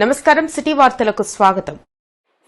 నమస్కారం సిటీ వార్తలకు స్వాగతం.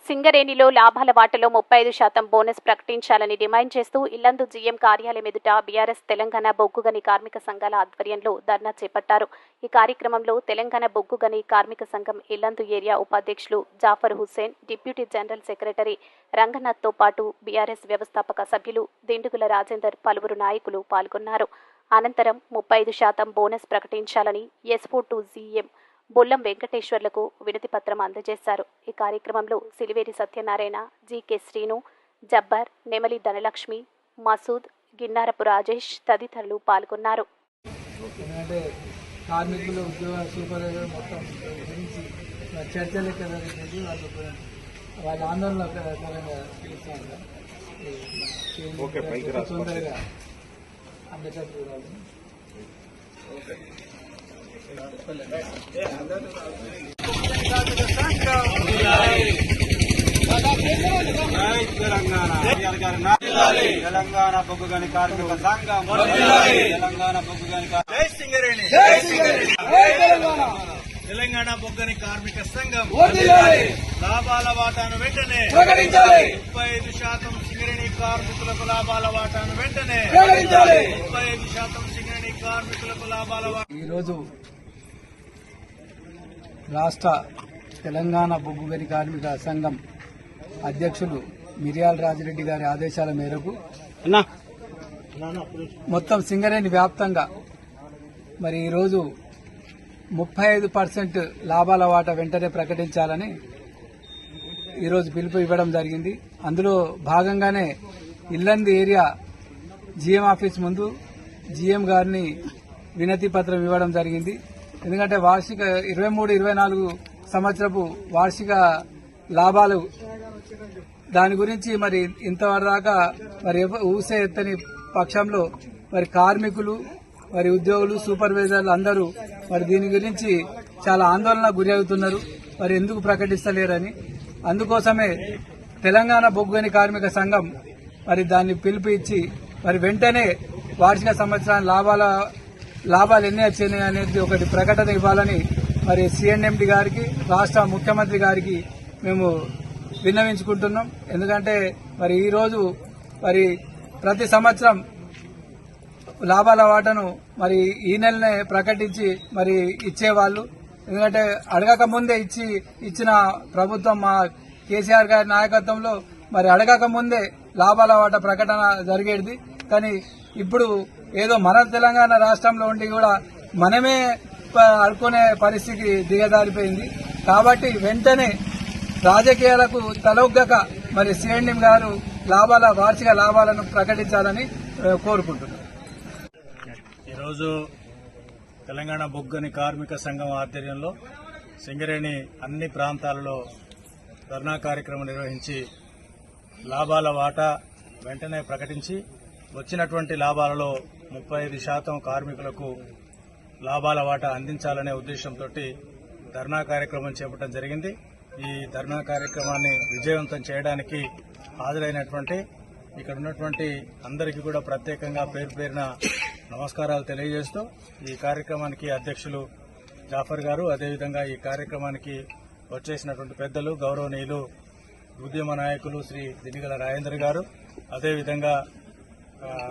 సింగరేణిలో లాభాల వాటలో ముప్పై ఐదు శాతం బోనస్ ప్రకటించాలని డిమాండ్ చేస్తూ ఇల్లందు జీఎం కార్యాలయం ఎదుట బీఆర్ఎస్ తెలంగాణ బొగ్గుగని కార్మిక సంఘాల ఆధ్వర్యంలో ధర్నా చేపట్టారు. ఈ కార్యక్రమంలో తెలంగాణ బొగ్గుగని కార్మిక సంఘం ఇల్లందు ఏరియా ఉపాధ్యక్షులు Jafar Hussain deputy general secretary రంగనాథ్తో పాటు బీఆర్ఎస్ వ్యవస్థాపక సభ్యులు దిండుగుల రాజేందర్ పలువురు నాయకులు పాల్గొన్నారు. అనంతరం ముప్పై ఐదు శాతం బోనస్ ప్రకటించాలని ఎస్ఫో టూ జీఎం బొల్లం వెంకటేశ్వర్లకు వినతి పత్రం అందజేశారు. ఈ కార్యక్రమంలో సిలివేరి సత్యనారాయణ జీకే శ్రీను జబ్బర్ నెమలి ధనలక్ష్మి మసూద్ గిన్నారపు రాజేష్ తదితరులు పాల్గొన్నారు. ఎందుకంటే కార్మికులు ఉద్యోగ సూపర్వైజర్ మొత్తం గురించి చర్చలు ఎక్కడ జరిగింది వాళ్ళు వాళ్ళ ఆందోళన పరంగా తీరుస్తారు తొందరగా అందరికీ చూడాలి తెలంగాణ బొగ్గు గని కార్మిక సంఘం. తెలంగాణ బొగ్గు గని జై సింగరేణి. తెలంగాణ. బొగ్గని కార్మిక సంఘం. లాభాల వాటాను వెంటనే. ముప్పై ఐదు శాతం సింగరేణి కార్మికులకు లాభాల వాటాను వెంటనే. ముప్పై ఐదు శాతం సింగరేణి కార్మికులకు లాభాల వాటా ఈరోజు రాష్ట్ర తెలంగాణ బొగ్గు గని కార్మిక సంఘం అధ్యక్షులు మిర్యాల రాజిరెడ్డి గారి ఆదేశాల మేరకు మొత్తం సింగరేణి వ్యాప్తంగా మరి ఈరోజు ముప్పై ఐదు పర్సెంట్ లాభాల వాటా వెంటనే ప్రకటించాలని ఈరోజు పిలుపు ఇవ్వడం జరిగింది. అందులో భాగంగానే ఇల్లంది ఏరియా జీఎం ఆఫీస్ ముందు జీఎం గారిని వినతి పత్రం ఇవ్వడం జరిగింది. ఎందుకంటే వార్షిక ఇరవై మూడు ఇరవై నాలుగు సంవత్సరపు వార్షిక లాభాలు దాని గురించి మరి ఇంతవరదాకా మరి ఊసే ఎత్తని పక్షంలో మరి కార్మికులు మరి ఉద్యోగులు సూపర్వైజర్లు అందరూ మరి దీని గురించి చాలా ఆందోళన గురి అవుతున్నారు. మరి ఎందుకు ప్రకటిస్తలేరని. అందుకోసమే తెలంగాణ బొగ్గుని కార్మిక సంఘం మరి దాన్ని పిలుపు ఇచ్చి మరి వెంటనే వార్షిక సంవత్సరాన్ని లాభాల లాభాలు ఎన్ని వచ్చినాయి అనేది ఒకటి ప్రకటన ఇవ్వాలని మరి సిఎన్ఎండి గారికి రాష్ట్ర ముఖ్యమంత్రి గారికి మేము విన్నవించుకుంటున్నాం. ఎందుకంటే మరి ఈరోజు మరి ప్రతి సంవత్సరం లాభాల వాటను మరి ఈ నెలనే ప్రకటించి మరి ఇచ్చేవాళ్ళు. ఎందుకంటే అడగక ముందే ఇచ్చి ఇచ్చిన ప్రభుత్వం మా కేసీఆర్ గారి నాయకత్వంలో మరి అడగక ముందే లాభాల వాట ప్రకటన జరిగేది. కానీ ఇప్పుడు ఏదో మన తెలంగాణ రాష్ట్రంలో ఉండి కూడా మనమే ప- అడుకునే పరిస్థితి దిగజారిపోయింది. కాబట్టి వెంటనే రాజకీయాలకు తలొగ్గక మరి సిఎండి గారు లాభాల వార్షిక లాభాలను ప్రకటించాలని కోరుకుంటున్నాం. ఈరోజు తెలంగాణ బొగ్గని కార్మిక సంఘం ఆధ్వర్యంలో సింగరేణి అన్ని ప్రాంతాలలో ధర్నా కార్యక్రమం నిర్వహించి లాభాల వాటా వెంటనే ప్రకటించి వచ్చినటువంటి లాభాలలో ముప్పై ఐదు శాతం కార్మికులకు లాభాల వాటా అందించాలనే ఉద్దేశంతో ధర్నా కార్యక్రమం చేపట్టడం జరిగింది. ఈ ధర్నా కార్యక్రమాన్ని విజయవంతం చేయడానికి హాజరైనటువంటి ఇక్కడ ఉన్నటువంటి అందరికీ కూడా ప్రత్యేకంగా పేరు పేరిన నమస్కారాలు తెలియజేస్తూ ఈ కార్యక్రమానికి అధ్యక్షులు జాఫర్ గారు అదేవిధంగా ఈ కార్యక్రమానికి వచ్చేసినటువంటి పెద్దలు గౌరవనీయులు ఉద్యమ నాయకులు శ్రీ దినిగల రాజేంద్ర గారు అదేవిధంగా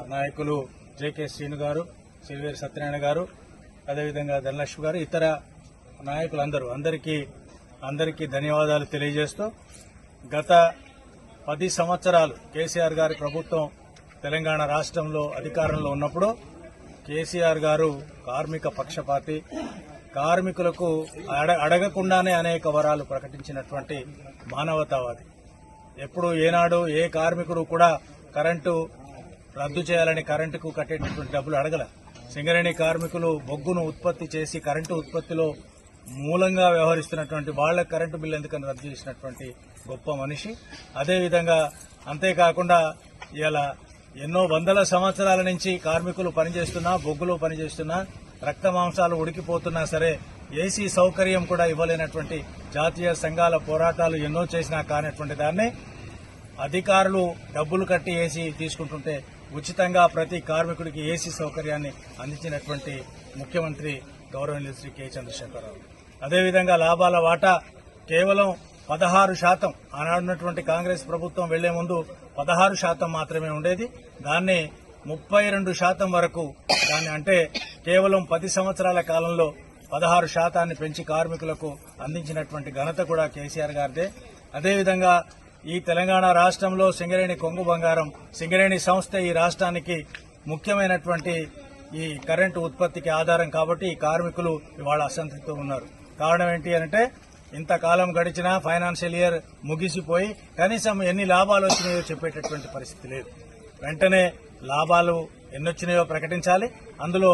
నాయకులు జేకే శ్రీను గారు సిల్వేరి సత్యనారాయణ గారు అదేవిధంగా ధనలక్ష్మి గారు ఇతర నాయకులందరూ అందరికీ అందరికీ ధన్యవాదాలు తెలియజేస్తూ గత పది సంవత్సరాలు కేసీఆర్ గారి ప్రభుత్వం తెలంగాణ రాష్ట్రంలో అధికారంలో ఉన్నప్పుడు కేసీఆర్ గారు కార్మిక పక్షపాతి కార్మికులకు అడ- అడగకుండానే అనేక వరాలు ప్రకటించినటువంటి మానవతావాది. ఎప్పుడు ఏనాడు ఏ కార్మికుడు కూడా కరెంటు రద్దు చేయాలని కరెంటుకు కట్టేటటువంటి డబ్బులు అడగల. సింగరేణి కార్మికులు బొగ్గును ఉత్పత్తి చేసి కరెంటు ఉత్పత్తిలో మూలంగా వ్యవహరిస్తున్నటువంటి వాళ్ళ కరెంటు బిల్లు ఎందుకని రద్దు చేసినటువంటి గొప్ప మనిషి. అదేవిధంగా అంతేకాకుండా ఇలా ఎన్నో వందల సంవత్సరాల నుంచి కార్మికులు పనిచేస్తున్నా బొగ్గులో పనిచేస్తున్నా రక్త మాంసాలు ఉడికిపోతున్నా సరే ఏసీ సౌకర్యం కూడా ఇవ్వలేనటువంటి జాతీయ సంఘాల పోరాటాలు ఎన్నో చేసినా కానటువంటి దాన్ని అధికారులు డబ్బులు కట్టి ఏసీ తీసుకుంటుంటే ఉచితంగా ప్రతి కార్మికుడికి ఏసీ సౌకర్యాన్ని అందించినటువంటి ముఖ్యమంత్రి గౌరవనీయులు శ్రీ కె చంద్రశేఖరరావు. అదేవిధంగా లాభాల వాటా కేవలం పదహారు శాతం ఆనాడున్నటువంటి కాంగ్రెస్ ప్రభుత్వం వెళ్ళే ముందు పదహారు శాతం మాత్రమే ఉండేది. దాన్ని ముప్పై రెండు శాతం వరకు దాన్ని అంటే కేవలం పది సంవత్సరాల కాలంలో పదహారు శాతాన్ని పెంచి కార్మికులకు అందించినటువంటి ఘనత కూడా కేసీఆర్ గారిదే. అదేవిధంగా ఈ తెలంగాణ రాష్ట్రంలో సింగరేణి కొంగు బంగారం సింగరేణి సంస్థ ఈ రాష్ట్రానికి ముఖ్యమైనటువంటి ఈ కరెంటు ఉత్పత్తికి ఆధారం కాబట్టి ఈ కార్మికులు ఇవాళ అసంతృప్తితో ఉన్నారు. కారణం ఏంటి అంటే ఇంతకాలం గడిచినా ఫైనాన్షియల్ ఇయర్ ముగిసిపోయి కనీసం ఎన్ని లాభాలు వచ్చినాయో చెప్పేటటువంటి పరిస్థితి లేదు. వెంటనే లాభాలు ఎన్నొచ్చినాయో ప్రకటించాలి. అందులో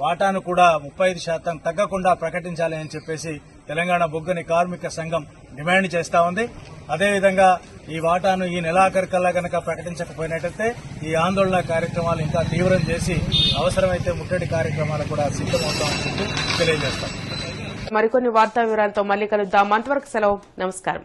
వాటాను కూడా ముప్పై ఐదు శాతం తగ్గకుండా ప్రకటించాలి అని చెప్పేసి తెలంగాణ బొగ్గని కార్మిక సంఘం డిమాండ్ చేస్తా ఉంది. అదేవిధంగా ఈ వాటాను ఈ నెలాఖరికల్లా కనుక ప్రకటించకపోయినట్లయితే ఈ ఆందోళన కార్యక్రమాలు ఇంకా తీవ్రం చేసి అవసరమైతే ముట్టడి కార్యక్రమాలు కూడా సిద్దమవుతామని తెలియజేస్తాం. మరికొన్ని వార్తా వివరాలతో మళ్ళీ కలుద్దాం. అంతవరకు సెలవు. నమస్కారం.